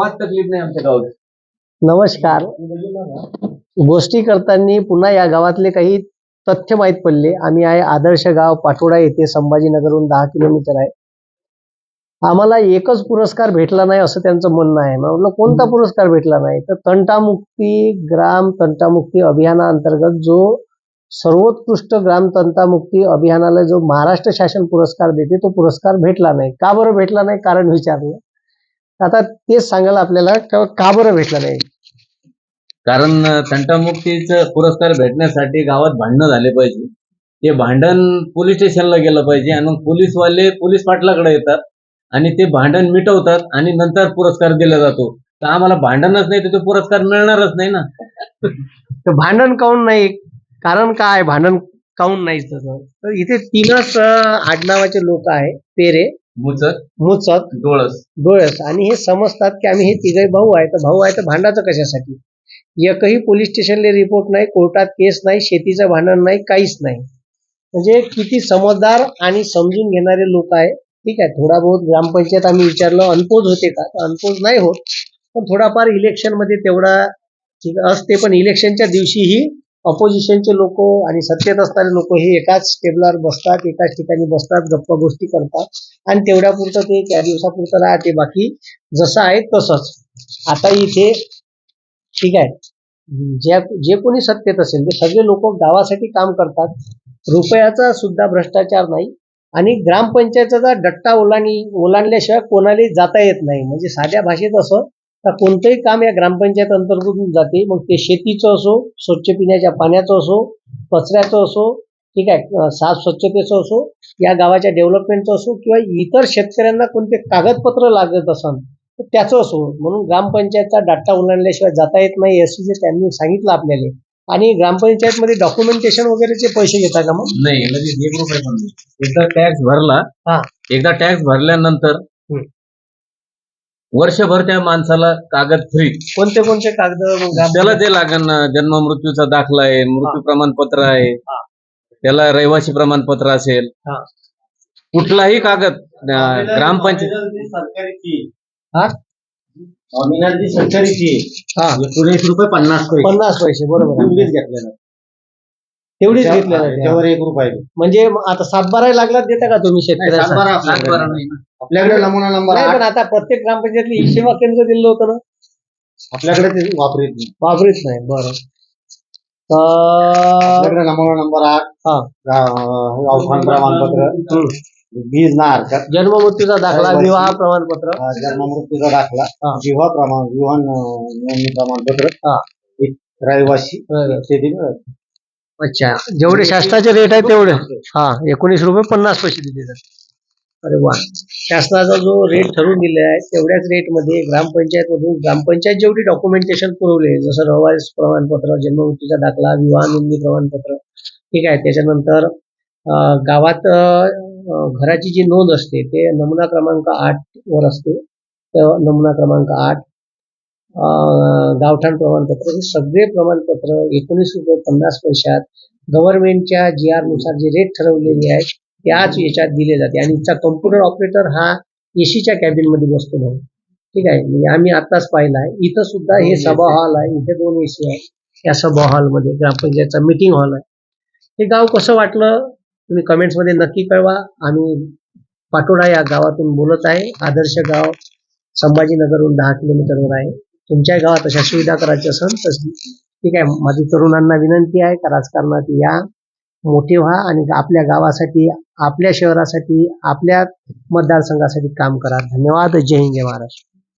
तकलीफ नाही आमच्या गावात. नमस्कार. गोष्टी करताना पुन्हा या गावातले काही तथ्य माहीत पडले. आम्ही आहे आदर्श गाव पाठोडा येथे संभाजीनगरहून दहा किलोमीटर आहे. आम्हाला एकच पुरस्कार भेटला नाही असं त्यांचं म्हणणं आहे. मग म्हटलं कोणता पुरस्कार भेटला नाही? तर तंटामुक्ती ग्राम तंटामुक्ती अभियानाअंतर्गत जो सर्वोत्कृष्ट ग्राम तंटामुक्ती अभियानाला जो महाराष्ट्र शासन पुरस्कार देते तो पुरस्कार भेटला नाही. का बरं भेटला नाही? कारण विचारलं. आता तेच सांगायला आपल्याला का बरं भेटला नाही? कारण तंटामुक्तीचं पुरस्कार भेटण्यासाठी गावात भांडणं झाले पाहिजे. ते भांडण पोलीस स्टेशनला गेलं पाहिजे आणि मग पोलीसवाले पोलीस पाटलाकडे येतात आणि ते भांडण मिटवतात आणि नंतर पुरस्कार दिला जातो. तर आम्हाला भांडणच नाही तर तो पुरस्कार मिळणारच नाही ना. तर भांडण काऊन नाही? कारण काय? भांडण काऊन नाही? तसं तर इथे तीनच आडनावाचे लोक आहे पेरे. मुचत मुचत डोळस. डोळस. आणि हे समजतात की आम्ही हे तिघही भाऊ आहे तर भाऊ आहे तर भांडायचं कशासाठी? एकही पोलीस स्टेशनले रिपोर्ट नाही कोर्टात केस नाही शेतीचं भांडण नाही काहीच नाही. म्हणजे किती समजदार आणि समजून घेणारे लोक आहे. ठीक आहे थोडा बहुत ग्रामपंचायत आम्ही विचारलं अनपोज होते का? अनपोज नाही होत. पण थोडाफार इलेक्शनमध्ये तेवढा ठीक असते पण इलेक्शनच्या दिवशीही ऑपोजिशनचे लोक आणि सत्तेत असणारे लोक हे एकाच टेबलावर बसतात एकाच ठिकाणी बसतात गप्पा गोष्टी करतात. आणि तेवढ्यापुरतं ते त्या दिवसापुरतं राहते. बाकी जसं आहे तसंच. आता इथे ठीक आहे. ज्या जे कोणी सत्तेत असेल ते सगळे लोक गावासाठी काम करतात. रुपयाचा सुद्धा भ्रष्टाचार नाही आणि ग्रामपंचायतचा डट्टा ओलांडली ओलांडल्याशिवाय कोणालाही जाता येत नाही. म्हणजे साध्या भाषेत असं कोणतंही काम या ग्रामपंचायत अंतर्गत जाते मग ते शेतीचं असो स्वच्छ पिण्याच्या पाण्याचं असो कचऱ्याचं असो ठीक आहे साफ स्वच्छतेचं असो या गावाच्या डेव्हलपमेंटचं असो किंवा इतर शेतकऱ्यांना कोणते कागदपत्र लागत असन तर त्याचं असो म्हणून ग्रामपंचायतचा डाटा ओलांडल्याशिवाय जाता येत नाही असं जे त्यांनी सांगितलं आपल्याला आणि ग्रामपंचायतमध्ये डॉक्युमेंटेशन वगैरेचे पैसे घेता का मग नाही लगेच एक रुपये पण नाही. एकदा टॅक्स भरला हा. एकदा टॅक्स भरल्यानंतर. वर्षभर त्या माणसाला कागद फ्री कोणते कोणते कागद त्याला ते लागण जन्म मृत्यूचा दाखला आहे मृत्यू प्रमाणपत्र आहे. त्याला रहिवासी प्रमाणपत्र असेल. कुठलाही कागद ग्रामपंचायत हा? हा. एकोणीस रुपये पन्नास पैसे. पन्नास पैसे बरोबर. तेवढीच घेतलेलं. तेवढीच घेतले जाते. त्याच्यावर एक रुपये. म्हणजे आता सातबारा लागला देता का तुम्ही सातबारा आपल्याकडे नमुना नंबर नाही आठ पण आता प्रत्येक ग्रामपंचायतली ई सेवा केंद्र दिलं होतं ना आपल्याकडे ते वापरीत नाही वापरीत नाही बरं तर आपल्याकडे नमुना नंबर आठ हा. गा- प्रमाणपत्र. वीज ना हरकत जन्म मृत्यूचा दाखला. विवाह प्रमाणपत्र अं, जन्म मृत्यूचा दाखला हा. विवाह प्रमाण विवाह न- नोंदणी प्रमाणपत्र हा. एक रहिवासी बरं. इत्यादी मिळत. अच्छा जेवढे शासनाचे रेट आहे तेवढे हा एकोणीस रुपये पन्नास पैसे दिले जातात अरे वा. शासनाचा जो रेट ठरवून दिलेला आहे तेवढ्याच रेटमध्ये ग्रामपंचायत मधून ग्रामपंचायत जेवढी डॉक्युमेंटेशन पुरवले जसं रवायस प्रमाणपत्र जन्ममृत्यूचा दाखला विवाह नोंदणी प्रमाणपत्र ठीक आहे. त्याच्यानंतर गावात घराची जी नोंद असते ते नमुना क्रमांक आठ वर असते. नमुना क्रमांक आठ गावठाण प्रमाणपत्र हे सगळे प्रमाणपत्र एकोणीस रुपये पन्नास पैशात गव्हर्नमेंटच्या जी आरनुसार जे रेट ठरवलेले आहेत त्याच याच्यात दिले जाते. आणि इथचा कम्प्युटर ऑपरेटर हा एसीच्या कॅबिनमध्ये बसतो म्हणून. ठीक आहे? म्हणजे आम्ही आताच पाहिलं आहे. इथं सुद्धा हे सभा हॉल आहे. इथे दोन एसी आहे. या सभा हॉलमध्ये ग्रामपंचायतचा मीटिंग हॉल आहे. हे गाव कसं वाटलं? तुम्ही कमेंट्समध्ये नक्की कळवा. आम्ही पाटोडा या गावातून बोलत आहे. आदर्श गाव संभाजीनगरहून दहा किलोमीटरवर आहे. तुमच्या गावात अशा सुविधा करायची असेल तर ठीक आहे. माझी तरुणांना विनंती आहे का राजकारणात या? मोठे व्हा आणि आपल्या गावासाठी आपल्या शहरासाठी आपल्या मतदारसंघासाठी काम करा. धन्यवाद. जय हिंद. जय महाराष्ट्र.